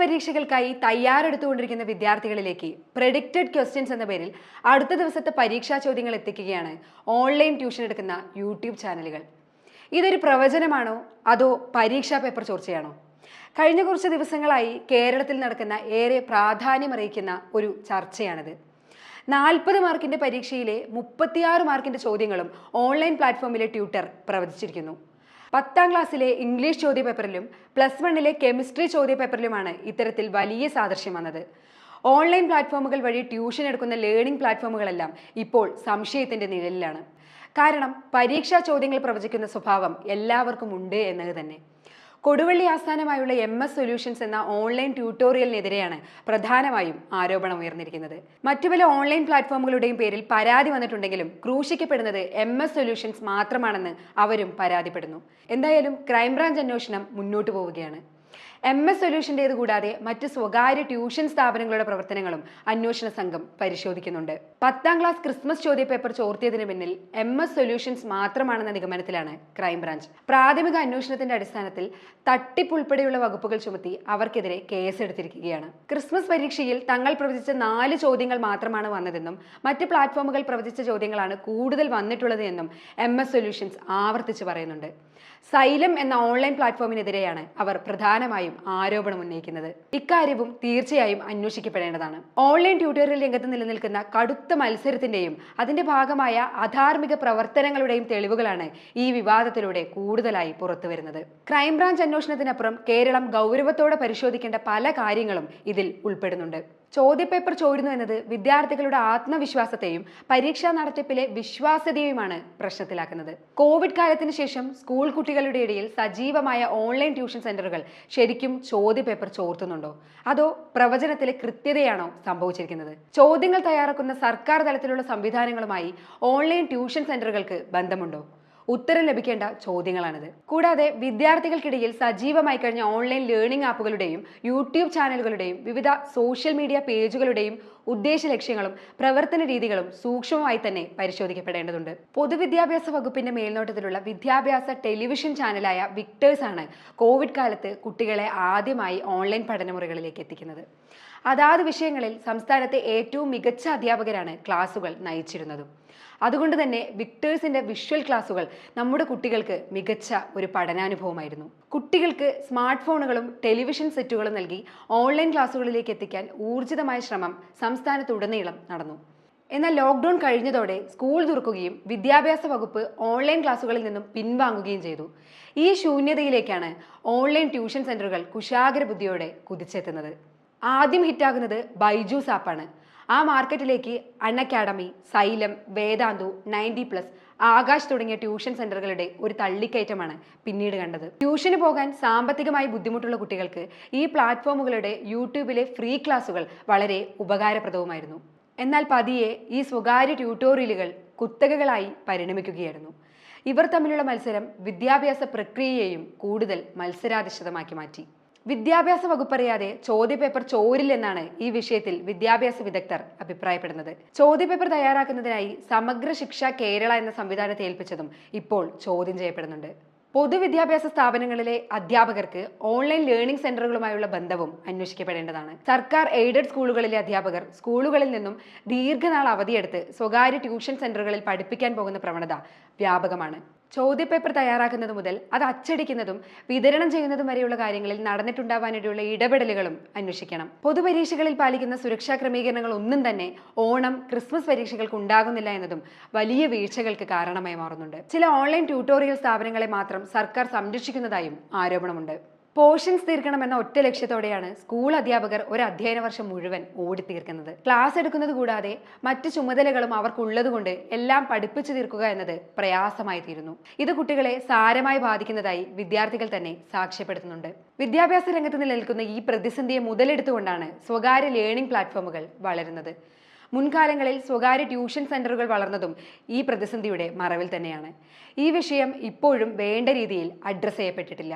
പരീക്ഷകൾക്കായി തയ്യാറെടുത്തുകൊണ്ടിരിക്കുന്ന വിദ്യാർത്ഥികളിലേക്ക് predicted questions എന്ന പേരിൽ അടുത്ത ദിവസത്തെ പരീക്ഷാ ചോദ്യങ്ങൾ എത്തിക്കുകയാണ് ഓൺലൈൻ ട്യൂഷൻ എടുക്കുന്ന യൂട്യൂബ് ചാനലുകൾ. ഇതൊരു പ്രവചനമാണോ? അതോ പരീക്ഷാ പേപ്പർ ചോർച്ചയാണോ? കഴിഞ്ഞ കുറച്ച് ദിവസങ്ങളായി കേരളത്തിൽ നടക്കുന്ന ഏറെ പ്രാധാന്യമറിയിക്കുന്ന ഒരു ചർച്ചയാണിത്. നാൽപ്പത് മാർക്കിന്റെ പരീക്ഷയിലെ മുപ്പത്തിയാറ് മാർക്കിന്റെ ചോദ്യങ്ങളും ഓൺലൈൻ പ്ലാറ്റ്ഫോമിലെ ട്യൂട്ടർ പ്രവചിച്ചിരിക്കുന്നു. പത്താം ക്ലാസ്സിലെ ഇംഗ്ലീഷ് ചോദ്യപേപ്പറിലും പ്ലസ് വണ്ണിലെ കെമിസ്ട്രി ചോദ്യപേപ്പറിലുമാണ് ഇത്തരത്തിൽ വലിയ സാദൃശ്യം വന്നത്. ഓൺലൈൻ പ്ലാറ്റ്ഫോമുകൾ വഴി ട്യൂഷൻ എടുക്കുന്ന ലേണിംഗ് പ്ലാറ്റ്ഫോമുകളെല്ലാം ഇപ്പോൾ സംശയത്തിന്റെ നിഴലിലാണ്. കാരണം പരീക്ഷാ ചോദ്യങ്ങൾ പ്രവചിക്കുന്ന സ്വഭാവം എല്ലാവർക്കും ഉണ്ട് എന്നത് തന്നെ. കൊടുവള്ളി ആസ്ഥാനമായുള്ള എം എസ് സൊല്യൂഷൻസ് എന്ന ഓൺലൈൻ ട്യൂട്ടോറിയലിനെതിരെയാണ് പ്രധാനമായും ആരോപണം ഉയർന്നിരിക്കുന്നത്. മറ്റു പല ഓൺലൈൻ പ്ലാറ്റ്ഫോമുകളുടെയും പേരിൽ പരാതി വന്നിട്ടുണ്ടെങ്കിലും ക്രൂശിക്കപ്പെടുന്നത് എം എസ് സൊല്യൂഷൻസ് മാത്രമാണെന്ന് അവരും പരാതിപ്പെടുന്നു. എന്തായാലും ക്രൈംബ്രാഞ്ച് അന്വേഷണം മുന്നോട്ട് പോവുകയാണ്. എം എസ് സൊല്യൂഷന്റേത് കൂടാതെ മറ്റ് സ്വകാര്യ ട്യൂഷൻ സ്ഥാപനങ്ങളുടെ പ്രവർത്തനങ്ങളും അന്വേഷണ സംഘം പരിശോധിക്കുന്നുണ്ട്. പത്താം ക്ലാസ് ക്രിസ്മസ് ചോദ്യപേപ്പർ ചോർത്തിയതിന് പിന്നിൽ എം എസ് സൊല്യൂഷൻസ് മാത്രമാണെന്ന നിഗമനത്തിലാണ് ക്രൈംബ്രാഞ്ച്. പ്രാഥമിക അന്വേഷണത്തിന്റെ അടിസ്ഥാനത്തിൽ തട്ടിപ്പ് ഉൾപ്പെടെയുള്ള വകുപ്പുകൾ ചുമത്തി അവർക്കെതിരെ കേസെടുത്തിരിക്കുകയാണ്. ക്രിസ്മസ് പരീക്ഷയിൽ തങ്ങൾ പ്രവചിച്ച നാല് ചോദ്യങ്ങൾ മാത്രമാണ് വന്നതെന്നും മറ്റ് പ്ലാറ്റ്ഫോമുകൾ പ്രവചിച്ച ചോദ്യങ്ങളാണ് കൂടുതൽ വന്നിട്ടുള്ളത് എന്നും എം എസ് സൊല്യൂഷൻസ് ആവർത്തിച്ച് പറയുന്നുണ്ട്. സൈലം എന്ന ഓൺലൈൻ പ്ലാറ്റ്ഫോമിനെതിരെയാണ് അവർ പ്രധാനമായും ആരോപണം ഉന്നയിക്കുന്നത്. ഇക്കാര്യവും തീർച്ചയായും അന്വേഷിക്കപ്പെടേണ്ടതാണ്. ഓൺലൈൻ ട്യൂട്ടോറിയൽ രംഗത്ത് നിലനിൽക്കുന്ന കടുത്ത മത്സരത്തിന്റെയും അതിന്റെ ഭാഗമായ അധാർമിക പ്രവർത്തനങ്ങളുടെയും തെളിവുകളാണ് ഈ വിവാദത്തിലൂടെ കൂടുതലായി പുറത്തുവരുന്നത്. ക്രൈംബ്രാഞ്ച് അന്വേഷണത്തിനപ്പുറം കേരളം ഗൗരവത്തോടെ പരിശോധിക്കേണ്ട പല കാര്യങ്ങളും ഇതിൽ ഉൾപ്പെടുന്നുണ്ട്. ചോദ്യപേപ്പർ ചോരുന്നു എന്നത് വിദ്യാർത്ഥികളുടെ ആത്മവിശ്വാസത്തെയും പരീക്ഷാ നടത്തിപ്പിലെ വിശ്വാസ്യതയുമാണ് പ്രശ്നത്തിലാക്കുന്നത്. കോവിഡ് കാലത്തിന് ശേഷം സ്കൂൾ കുട്ടികളുടെ ഇടയിൽ സജീവമായ ഓൺലൈൻ ട്യൂഷൻ സെന്ററുകൾ ശരിക്കും ചോദ്യപേപ്പർ ചോർത്തുന്നുണ്ടോ? അതോ പ്രവചനത്തിലെ കൃത്യതയാണോ സംഭവിച്ചിരിക്കുന്നത്? ചോദ്യങ്ങൾ തയ്യാറാക്കുന്ന സർക്കാർ തലത്തിലുള്ള സംവിധാനങ്ങളുമായി ഓൺലൈൻ ട്യൂഷൻ സെന്ററുകൾക്ക് ബന്ധമുണ്ടോ? ഉത്തരം ലഭിക്കേണ്ട ചോദ്യങ്ങളാണിത്. കൂടാതെ വിദ്യാർത്ഥികൾക്കിടയിൽ സജീവമായി കഴിഞ്ഞ ഓൺലൈൻ ലേണിംഗ് ആപ്പുകളുടെയും യൂട്യൂബ് ചാനലുകളുടെയും വിവിധ സോഷ്യൽ മീഡിയ പേജുകളുടെയും ഉദ്ദേശ ലക്ഷ്യങ്ങളും പ്രവർത്തന രീതികളും സൂക്ഷ്മമായി തന്നെ പരിശോധിക്കപ്പെടേണ്ടതുണ്ട്. പൊതുവിദ്യാഭ്യാസ വകുപ്പിന്റെ മേൽനോട്ടത്തിലുള്ള വിദ്യാഭ്യാസ ടെലിവിഷൻ ചാനലായ വിക്ടേഴ്സ് ആണ് കോവിഡ് കാലത്ത് കുട്ടികളെ ആദ്യമായി ഓൺലൈൻ പഠനമുറികളിലേക്ക് എത്തിക്കുന്നത്. അതാത് വിഷയങ്ങളിൽ സംസ്ഥാനത്തെ ഏറ്റവും മികച്ച അധ്യാപകരാണ് ക്ലാസുകൾ നയിച്ചിരുന്നത്. അതുകൊണ്ട് തന്നെ വിക്ടേഴ്സിന്റെ വിഷ്വൽ ക്ലാസുകൾ നമ്മുടെ കുട്ടികൾക്ക് മികച്ച ഒരു പഠനാനുഭവമായിരുന്നു. കുട്ടികൾക്ക് സ്മാർട്ട് ഫോണുകളും ടെലിവിഷൻ സെറ്റുകളും നൽകി ഓൺലൈൻ ക്ലാസുകളിലേക്ക് എത്തിക്കാൻ ഊർജിതമായ ശ്രമം സംസ്ഥാനത്തുടനീളം നടന്നു. എന്നാൽ ലോക്ക്ഡൌൺ കഴിഞ്ഞതോടെ സ്കൂൾ തുറക്കുകയും വിദ്യാഭ്യാസ വകുപ്പ് ഓൺലൈൻ ക്ലാസുകളിൽ നിന്നും പിൻവാങ്ങുകയും ചെയ്തു. ഈ ശൂന്യതയിലേക്കാണ് ഓൺലൈൻ ട്യൂഷൻ സെന്ററുകൾ കുശാഗ്ര ബുദ്ധിയോടെ കുതിച്ചെത്തുന്നത്. ആദ്യം ഹിറ്റാകുന്നത് ബൈജൂസ് ആപ്പാണ് ആ മാർക്കറ്റിലേക്ക് Unacademy Xylem Vedantu ninety plus Aakash തുടങ്ങിയ ട്യൂഷൻ സെന്ററുകളുടെ ഒരു തള്ളിക്കയറ്റമാണ് പിന്നീട് കണ്ടത്. ട്യൂഷന് പോകാൻ സാമ്പത്തികമായി ബുദ്ധിമുട്ടുള്ള കുട്ടികൾക്ക് ഈ പ്ലാറ്റ്ഫോമുകളുടെ യൂട്യൂബിലെ ഫ്രീ ക്ലാസുകൾ വളരെ ഉപകാരപ്രദവുമായിരുന്നു. എന്നാൽ പതിയെ ഈ സ്വകാര്യ ട്യൂട്ടോറിയലുകൾ കുത്തകകളായി പരിണമിക്കുകയായിരുന്നു. ഇവർ തമ്മിലുള്ള മത്സരം വിദ്യാഭ്യാസ പ്രക്രിയയെയും കൂടുതൽ മത്സരാധിഷ്ഠിതമാക്കി മാറ്റി. വിദ്യാഭ്യാസ വകുപ്പറിയാതെ ചോദ്യപേപ്പർ ചോരില്ലെന്നാണ് ഈ വിഷയത്തിൽ വിദ്യാഭ്യാസ വിദഗ്ധർ അഭിപ്രായപ്പെടുന്നത്. ചോദ്യപേപ്പർ തയ്യാറാക്കുന്നതിനായി സമഗ്ര ശിക്ഷ കേരള എന്ന സംവിധാനത്തെ ഏൽപ്പിച്ചതും ഇപ്പോൾ ചോദ്യം ചെയ്യപ്പെടുന്നുണ്ട്. പൊതുവിദ്യാഭ്യാസ സ്ഥാപനങ്ങളിലെ അധ്യാപകർക്ക് ഓൺലൈൻ ലേണിംഗ് സെന്ററുകളുമായുള്ള ബന്ധവും അന്വേഷിക്കപ്പെടേണ്ടതാണ്. സർക്കാർ എയ്ഡഡ് സ്കൂളുകളിലെ അധ്യാപകർ സ്കൂളുകളിൽ നിന്നും ദീർഘനാൾ അവധിയെടുത്ത് സ്വകാര്യ ട്യൂഷൻ സെന്ററുകളിൽ പഠിപ്പിക്കാൻ പോകുന്ന പ്രവണത വ്യാപകമാണ്. ചോദ്യപേപ്പർ തയ്യാറാക്കുന്നത് മുതൽ അത് അച്ചടിക്കുന്നതും വിതരണം ചെയ്യുന്നതും വരെയുള്ള കാര്യങ്ങളിൽ നടന്നിട്ടുണ്ടാവാനിടയുള്ള ഇടപെടലുകളും അന്വേഷിക്കണം. പൊതുപരീക്ഷകളിൽ പാലിക്കുന്ന സുരക്ഷാ ക്രമീകരണങ്ങൾ ഒന്നും തന്നെ ഓണം ക്രിസ്മസ് പരീക്ഷകൾക്ക് ഉണ്ടാകുന്നില്ല എന്നതും വലിയ വീഴ്ചകൾക്ക് കാരണമായി മാറുന്നുണ്ട്. ചില ഓൺലൈൻ ട്യൂട്ടോറിയൽ സ്ഥാപനങ്ങളെ മാത്രം സർക്കാർ സംരക്ഷിക്കുന്നതായും ആരോപണമുണ്ട്. പോർഷൻസ് തീർക്കണമെന്ന ഒറ്റ ലക്ഷ്യത്തോടെയാണ് സ്കൂൾ അധ്യാപകർ ഒരു അധ്യയന വർഷം മുഴുവൻ ഓടി തീർക്കുന്നത്. ക്ലാസ് എടുക്കുന്നത് കൂടാതെ മറ്റ് ചുമതലകളും അവർക്കുള്ളതുകൊണ്ട് എല്ലാം പഠിപ്പിച്ചു തീർക്കുക എന്നത് പ്രയാസമായി തീരുന്നു. ഇത് കുട്ടികളെ സാരമായി ബാധിക്കുന്നതായി വിദ്യാർത്ഥികൾ തന്നെ സാക്ഷ്യപ്പെടുത്തുന്നുണ്ട്. വിദ്യാഭ്യാസ രംഗത്ത് നിലനിൽക്കുന്ന ഈ പ്രതിസന്ധിയെ മുതലെടുത്തുകൊണ്ടാണ് സ്വകാര്യ ലേണിംഗ് പ്ലാറ്റ്ഫോമുകൾ വളരുന്നത്. മുൻകാലങ്ങളിൽ സ്വകാര്യ ട്യൂഷൻ സെന്ററുകൾ വളർന്നതും ഈ പ്രതിസന്ധിയുടെ മറവിൽ തന്നെയാണ്. ഈ വിഷയം ഇപ്പോഴും വേണ്ട രീതിയിൽ അഡ്രസ്സ് ചെയ്യപ്പെട്ടിട്ടില്ല.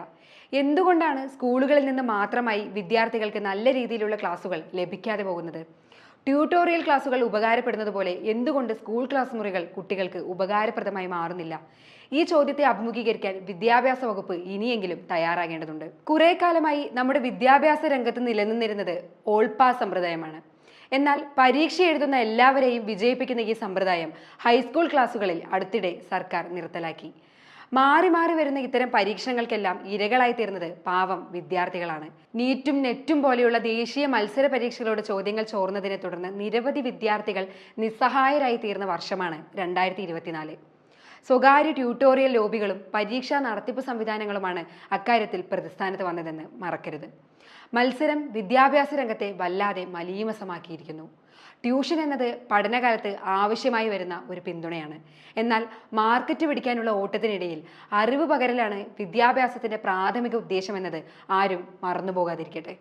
എന്തുകൊണ്ടാണ് സ്കൂളുകളിൽ നിന്ന് മാത്രമായി വിദ്യാർത്ഥികൾക്ക് നല്ല രീതിയിലുള്ള ക്ലാസുകൾ ലഭിക്കാതെ പോകുന്നത്? ട്യൂട്ടോറിയൽ ക്ലാസുകൾ ഉപകാരപ്പെടുന്നത് പോലെ എന്തുകൊണ്ട് സ്കൂൾ ക്ലാസ് മുറികൾ കുട്ടികൾക്ക് ഉപകാരപ്രദമായി മാറുന്നില്ല? ഈ ചോദ്യത്തെ അഭിമുഖീകരിക്കാൻ വിദ്യാഭ്യാസ വകുപ്പ് ഇനിയെങ്കിലും തയ്യാറാകേണ്ടതുണ്ട്. കുറെ കാലമായി നമ്മുടെ വിദ്യാഭ്യാസ രംഗത്ത് നിലനിന്നിരുന്നത് ഓൾപാ സമ്പ്രദായമാണ് എന്നാൽ പരീക്ഷ എഴുതുന്ന എല്ലാവരെയും വിജയിപ്പിക്കുന്ന ഈ സമ്പ്രദായം ഹൈസ്കൂൾ ക്ലാസുകളിൽ അടുത്തിടെ സർക്കാർ നിർത്തലാക്കി. മാറി മാറി വരുന്ന ഇത്തരം പരീക്ഷണങ്ങൾക്കെല്ലാം ഇരകളായി തീർന്നത് പാവം വിദ്യാർത്ഥികളാണ്. നീറ്റും നെറ്റും പോലെയുള്ള ദേശീയ മത്സര പരീക്ഷകളോട് ചോദ്യങ്ങൾ ചോർന്നതിനെ തുടർന്ന് നിരവധി വിദ്യാർത്ഥികൾ നിസ്സഹായരായി തീർന്ന വർഷമാണ് രണ്ടായിരത്തി ഇരുപത്തിനാല് സ്വകാര്യ ട്യൂട്ടോറിയൽ ലോബികളും പരീക്ഷാ നടത്തിപ്പ് സംവിധാനങ്ങളുമാണ് അക്കാര്യത്തിൽ പ്രതിസ്ഥാനത്ത് വന്നതെന്ന് മറക്കരുത്. മത്സരം വിദ്യാഭ്യാസ രംഗത്തെ വല്ലാതെ മലീമസമാക്കിയിരിക്കുന്നു. ട്യൂഷൻ എന്നത് പഠനകാലത്ത് ആവശ്യമായി വരുന്ന ഒരു പിന്തുണയാണ്. എന്നാൽ മാർക്കറ്റ് പിടിക്കാനുള്ള ഓട്ടത്തിനിടയിൽ അറിവ് പകരലാണ് വിദ്യാഭ്യാസത്തിന്റെ പ്രാഥമിക ഉദ്ദേശം എന്നത് ആരും മറന്നുപോകാതിരിക്കട്ടെ.